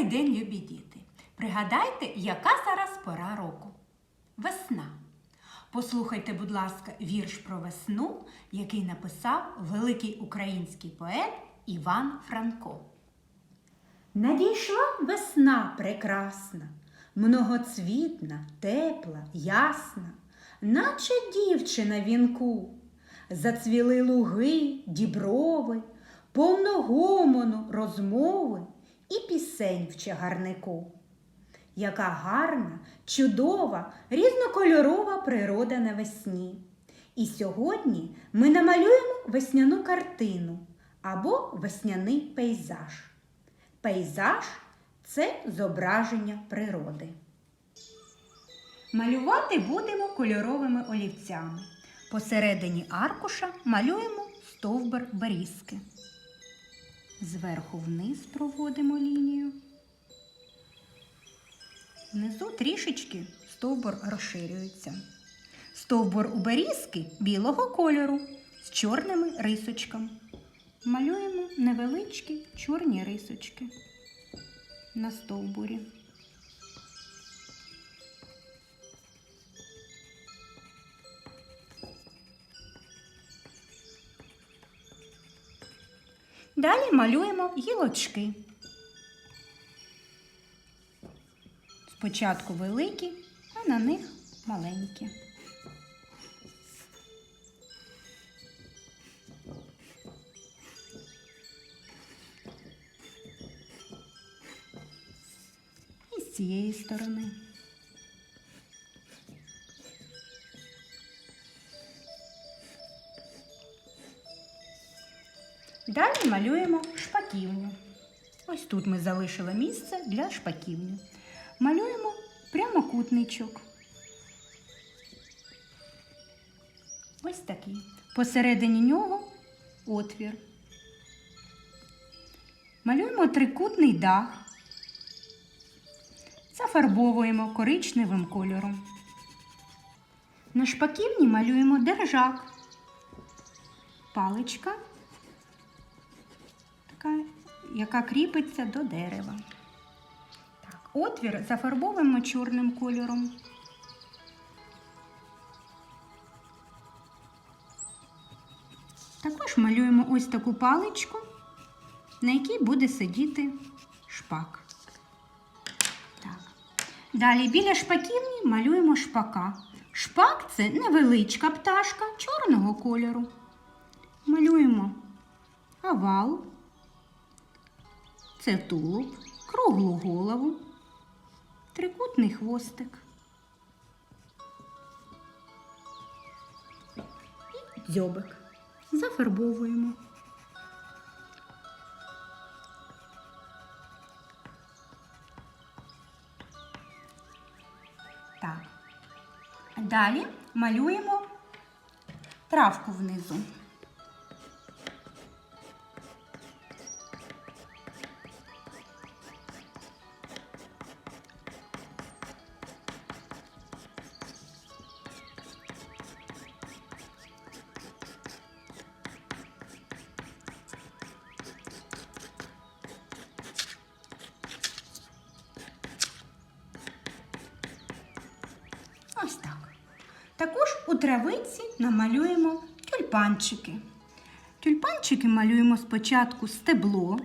Добрий день, любі діти! Пригадайте, яка зараз пора року? Весна. Послухайте, будь ласка, вірш про весну, який написав великий український поет Іван Франко. Надійшла весна прекрасна, многоцвітна, тепла, ясна, наче дівчина вінку. Зацвіли луги, діброви, повно гомону, розмови і пісень в чагарнику. Яка гарна, чудова, різнокольорова природа навесні. І сьогодні ми намалюємо весняну картину або весняний пейзаж. Пейзаж це зображення природи. Малювати будемо кольоровими олівцями. Посередині аркуша малюємо стовбур берізки. Зверху вниз проводимо лінію. Внизу трішечки стовбур розширюється. Стовбур у берізки білого кольору з чорними рисочками. Малюємо невеличкі чорні рисочки на стовбурі. Далі малюємо гілочки. Спочатку великі, а на них маленькі. І з цієї сторони. Далі малюємо шпаківню. Ось тут ми залишили місце для шпаківні. Малюємо прямокутничок. Ось такий. Посередині нього отвір. Малюємо трикутний дах. Зафарбовуємо коричневим кольором. На шпаківні малюємо держак. Паличка, така, яка кріпиться до дерева. Так, отвір зафарбовуємо чорним кольором. Також малюємо ось таку паличку, на якій буде сидіти шпак. Так. Далі біля шпаківні малюємо шпака. Шпак це невеличка пташка чорного кольору. Малюємо овал, це тулуб, круглу голову, трикутний хвостик. І дзьобик. Зафарбовуємо. Так. Далі малюємо травку внизу. Також у травиці намалюємо тюльпанчики. Тюльпанчики малюємо спочатку стебло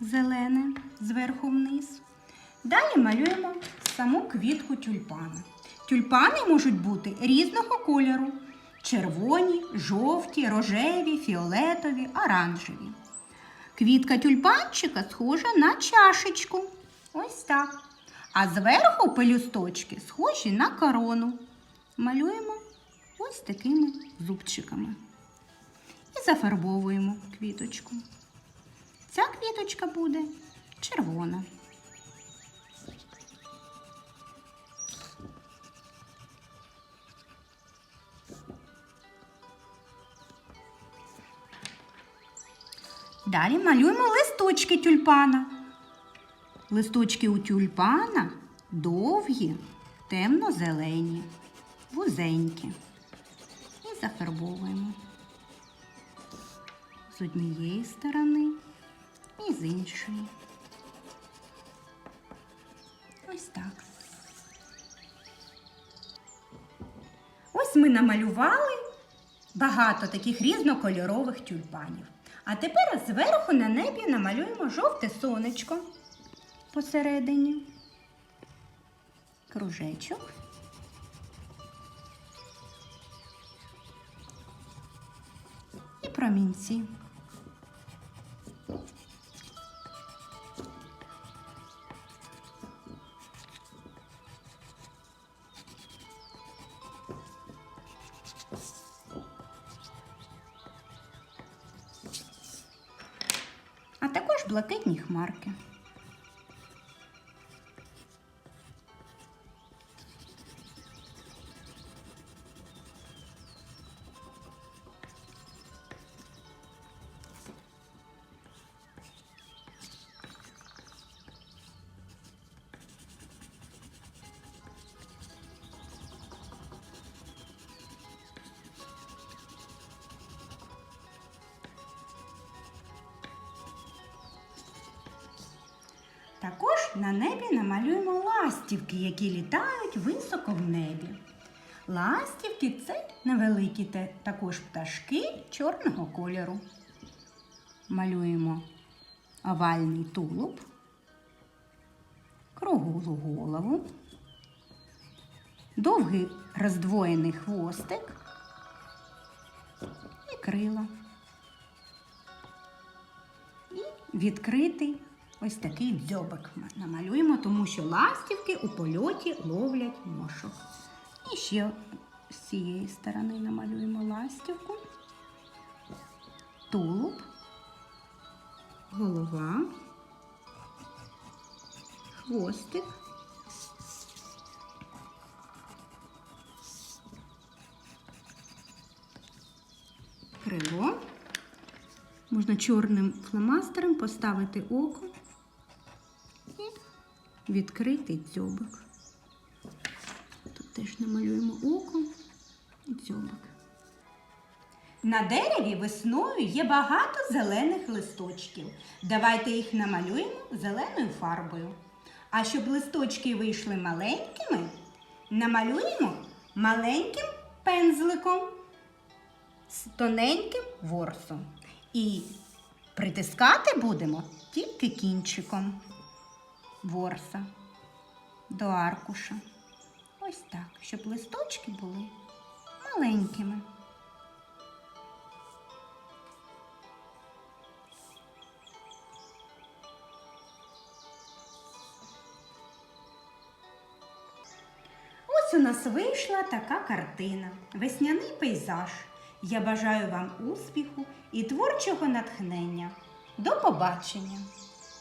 зелене зверху вниз. Далі малюємо саму квітку тюльпана. Тюльпани можуть бути різного кольору: червоні, жовті, рожеві, фіолетові, оранжеві. Квітка тюльпанчика схожа на чашечку. Ось так. А зверху пелюсточки схожі на корону. Малюємо ось такими зубчиками. І зафарбовуємо квіточку. Ця квіточка буде червона. Далі малюємо листочки тюльпана. Листочки у тюльпана довгі, темно-зелені, вузенькі. І зафарбовуємо з однієї сторони і з іншої. Ось так. Ось ми намалювали багато таких різнокольорових тюльпанів. А тепер зверху на небі намалюємо жовте сонечко посередині. Кружечок. І промінці. а також блакитні хмарки. Також на небі намалюємо ластівки, які літають високо в небі. Ластівки це невеликі також пташки чорного кольору. Малюємо овальний тулуб, круглу голову, довгий роздвоєний хвостик і крила. І відкритий ось такий дзьобик намалюємо, тому що ластівки у польоті ловлять мошок. І ще з цієї сторони намалюємо ластівку, тулуб, голова, хвостик. Крило. Можна чорним фломастером поставити око відкрити дзьобик. Тут теж намалюємо око і дзьобик. На дереві весною є багато зелених листочків. Давайте їх намалюємо зеленою фарбою. А щоб листочки вийшли маленькими, намалюємо маленьким пензликом з тоненьким ворсом. І притискати будемо тільки кінчиком ворса до аркуша. Ось так, щоб листочки були маленькими. Ось у нас вийшла така картина, весняний пейзаж. Я бажаю вам успіху і творчого натхнення. До побачення!